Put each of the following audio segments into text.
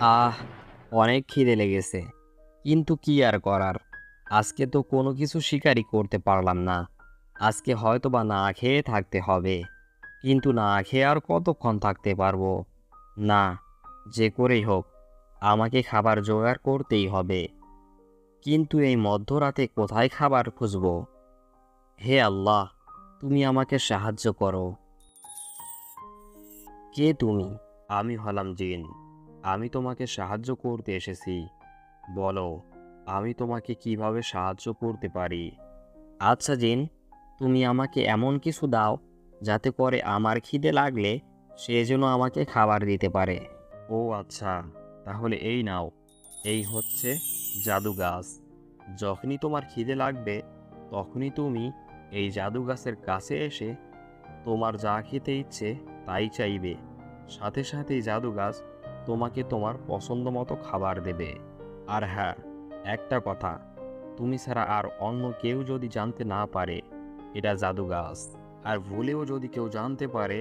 আহ, অনেক খিদে লেগেছে। কিন্তু কি আর করার? আজকে তো কোনো কিছু শিকারই করতে পারলাম না। আজকে হয়তো বা না খেয়ে থাকতে হবে। কিন্তু না খেয়ে আর কতক্ষণ থাকতে পারব? না, যে করেই হোক, আমাকে খাবার জোগাড় করতেই হবে। কিন্তু এই মধ্যরাতে কোথায় খাবার খুঁজবো? হে আল্লাহ, তুমি আমাকে সাহায্য করো। কে তুমি? আমি হলাম জিন। আমি তোমাকে সাহায্য করতে এসেছি। বলো, আমি তোমাকে কীভাবে সাহায্য করতে পারি? আচ্ছা জিন, তুমি আমাকে এমন কিছু দাও যাতে করে আমার খিদে লাগলে সে যেন আমাকে খাবার দিতে পারে। ও আচ্ছা তাহলে এই নাও। এই হচ্ছে জাদু গাছ। যখনই তোমার খিদে লাগবে, তখনই তুমি এই জাদু গাছের কাছে এসে তোমার যা খেতে ইচ্ছে তাই চাইবে। সাথে সাথেই জাদু গাছ তোমাকে তোমার পছন্দ মতো খাবার দেবে। আর হ্যাঁ একটা কথা, তুমি ছাড়া আর অন্য কেউ যদি জানতে না পারে, এটা জাদু গাছ আর ভুলেও যদি কেউ জানতে পারে,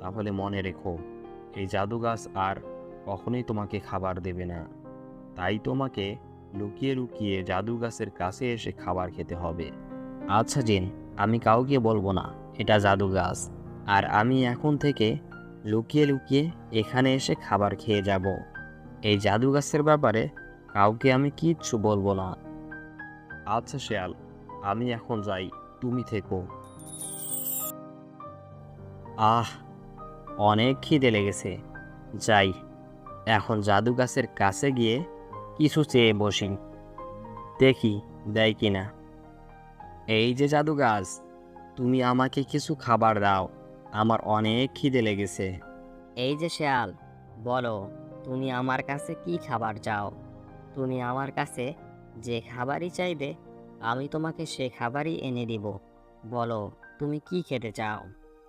তাহলে মনে রেখো, এই জাদু গাছ আর কখনোই তোমাকে খাবার দেবে না। তাই তোমাকে লুকিয়ে লুকিয়ে জাদু গাছের কাছে এসে খাবার খেতে হবে। আচ্ছা জিন, আমি কাউকে বলব না, এটা জাদু গাছ আর আমি এখন থেকে লুকিয়ে লুকিয়ে এখানে এসে খাবার খেয়ে যাব। এই জাদু গাছের ব্যাপারে কাউকে আমি কিচ্ছু বলব না। আচ্ছা শেয়াল, আমি এখন যাই, তুমি থেকো। আহ, অনেক খিদে লেগেছে। যাই, এখন জাদু গাছের কাছে গিয়ে কিছু চেয়ে বসি। দেখি, দেয় কিনা। এই যে জাদু গাছ, তুমি আমাকে কিছু খাবার দাও। আমার অনেক খিদে লেগেছে। এই যে শেয়াল বলো তুমি আমার কাছে কি খাবার চাও? তুমি আমার কাছে যে খাবারই চাইবে আমি তোমাকে সে খাবারই এনে দিব। বলো তুমি কি খেতে চাও?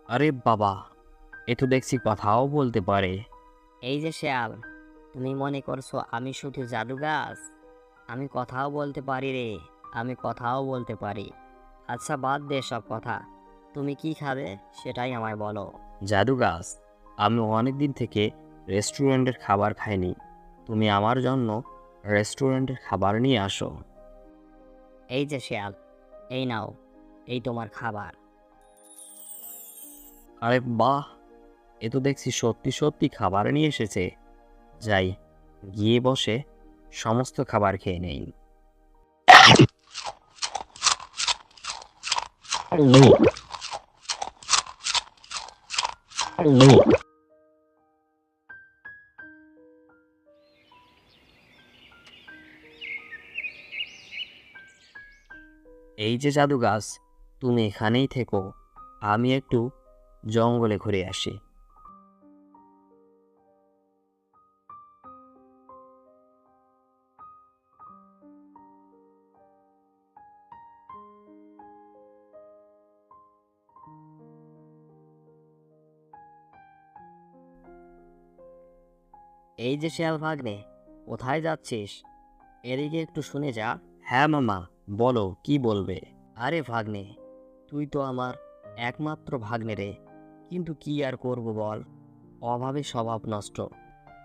আরে বাবা এ তো দেখছি কথাও বলতে পারে। এই যে শেয়াল তুমি মনে করছ আমি শুধু জাদু গাছ? আমি কথাও বলতে পারি রে আমি কথাও বলতে পারি। আচ্ছা বাদ দে সব কথা। তুমি কি খাবে সেটাই আমায় বলো। জাদু গাছ আমি অনেক দিন থেকে রেস্টুরেন্টের খাবার খাইনি। তুমি আমার জন্য রেস্টুরেন্টের খাবার নিয়ে আসো। এই যে শেয়াল এই নাও এই তোমার খাবার। আরে বাহ এ তো দেখছি সত্যি সত্যি খাবার নিয়ে এসেছে। যাই গিয়ে বসে সমস্ত খাবার খেয়ে নেই। এই যে জাদু গাছ তুমি এখানেই থেকো। আমি একটু জঙ্গলে ঘুরে আসি। এই যে শেয়াল ভাগ্নে, কোথায় যাচ্ছিস? এদিকে একটু শুনে যা। হ্যাঁ মামা, বলো, কি বলবে? আরে ভাগ্নে, তুই তো আমার একমাত্র ভাগ্নে রে। কিন্তু কি আর করব বল? অভাবে স্বভাব নষ্ট।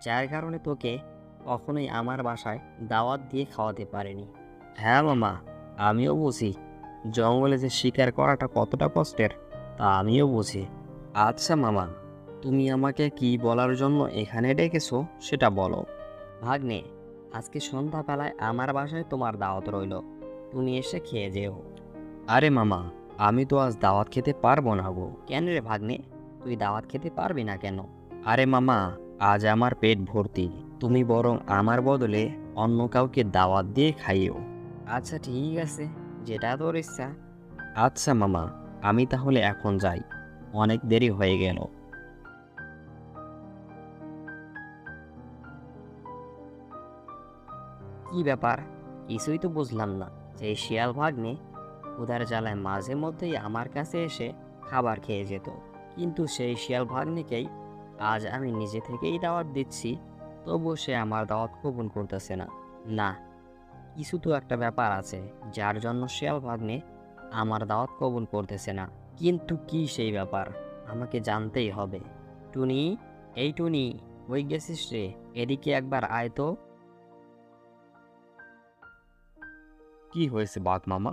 যার কারণে তোকে কখনোই আমার বাসায় দাওয়াত দিয়ে খাওয়াতে পারেনি। হ্যাঁ মামা, আমিও বুঝি। জঙ্গলে যে শিকার করাটা কতটা কষ্টের, তা আমিও বুঝি। আচ্ছা মামা তুমি আমাকে কি বলার জন্য এখানে ডেকেছো সেটা বলো। ভাগ্নে, আজকে সন্ধ্যাবেলায় আমার বাসায় তোমার দাওয়াত রইল। তুমি এসে খেয়ে যেও। আরে মামা, আমি তো আজ দাওয়াত খেতে পারব না গো। কেন রে ভাগ্নে? তুই দাওয়াত খেতে পারবি না কেন? আরে মামা, আজ আমার পেট ভর্তি। তুমি বরং আমার বদলে অন্য কাউকে দাওয়াত দিয়ে খাইও। আচ্ছা ঠিক আছে। যেটা তোর ইচ্ছা। আচ্ছা মামা, আমি তাহলে এখন যাই। অনেক দেরি হয়ে গেল। কি ব্যাপার? কিছুই তো বুঝলাম না যে শিয়াল ভাগ্নে উদার জ্বালায় মাঝে মধ্যেই আমার কাছে এসে খাবার খেয়ে যেত। কিন্তু সেই শিয়াল ভাগ্নেকেই আজ আমি নিজে থেকেই দাওয়াত দিচ্ছি, তবুও সে আমার দাওয়াত কবুল করতেছে না। না, কিছু তো একটা ব্যাপার আছে যার জন্য শিয়াল ভাগ্নে আমার দাওয়াত কবুল করতেছে না। কিন্তু কি সেই ব্যাপার? আমাকে জানতেই হবে। টুনি, এই টুনি হয়ে গেছিস রে? এদিকে একবার আয় তো। কি হয়েছে বাঘ মামা?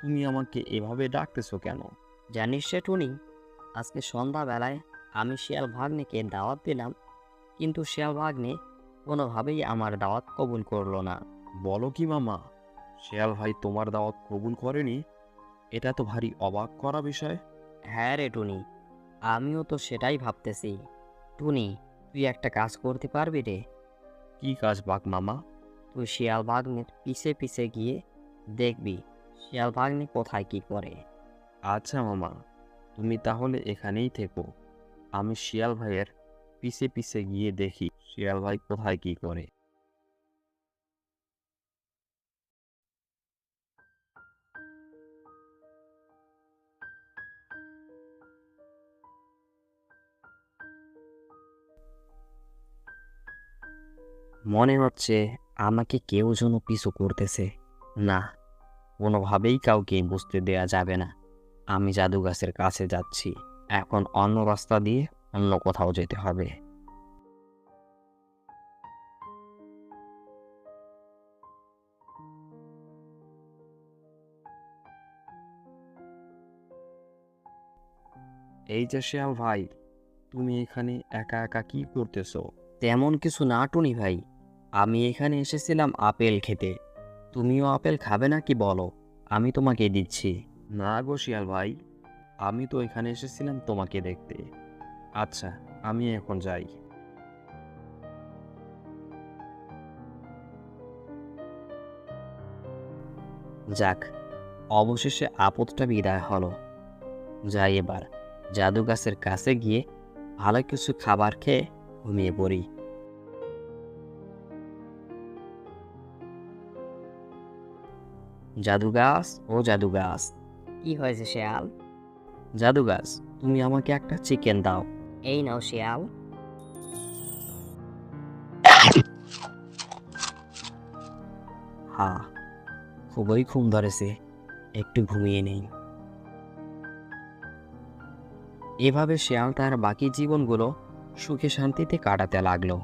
তুমি আমাকে এভাবে ডাকতেছো কেন? জানিস সে টুনি আজকে সন্ধ্যাবেলায় আমি শিয়াল ভাগ্নেকে দাওয়াত দিলাম কিন্তু শিয়াল ভাগ্নে কোনোভাবেই আমার দাওয়াত কবুল করল না। বলো কি মামা শিয়াল ভাই তোমার দাওয়াত কবুল করেনি? এটা তো ভারী অবাক করা বিষয়। হ্যাঁ রে টুনি আমিও তো সেটাই ভাবতেছি। টুনি তুই একটা কাজ করতে পারবি রে? কি কাজ বাঘ মামা? তুই শিয়াল ভাগ্নের পিছে পিছে গিয়ে দেখবি শিয়াল ভাগ্নে কোথায় কি করে। আচ্ছা মামা, তুমি তাহলে এখানেই থেকো। আমি শিয়াল ভাইয়ের পিছে পিছে গিয়ে দেখি শিয়াল ভাই কোথায় কি করে। মনে হচ্ছে আমাকে কেউ যেন পিছু করতেছে। না কোনোভাবেই কাউকে বুঝতে দেয়া যাবে না। আমি জাদু গাছের কাছে যাচ্ছি। এখন অন্য রাস্তা দিয়ে অন্য কোথাও যেতে হবে। এই যে শিয়াল ভাই, তুমি এখানে একা একা কি করতেছো? তেমন কিছু না টুনি ভাই। আমি এখানে এসেছিলাম আপেল খেতে। তুমিও আপেল খাবে না কি বলো? আমি তোমাকে দিচ্ছি। না গো শিয়াল ভাই আমি তো এখানে এসেছিলাম তোমাকে দেখতে। আচ্ছা আমি এখন যাই। যাক অবশেষে আপদটা বিদায় হলো। যাই এবার জাদু গাছের কাছে গিয়ে ভালো কিছু খাবার খেয়ে ঘুমিয়ে পড়ি। জাদু গাছ ও জাদু গাছ। কি হয়েছে শেয়াল? জাদু গাছ তুমি আমাকে একটা চিকেন দাও। এই নাও শেয়াল। হ্যাঁ খুবই ঘুম ধরেছে একটু ঘুমিয়ে নেই। এভাবে শেয়াল তার বাকি জীবনগুলো সুখে শান্তিতে কাটাতে লাগল।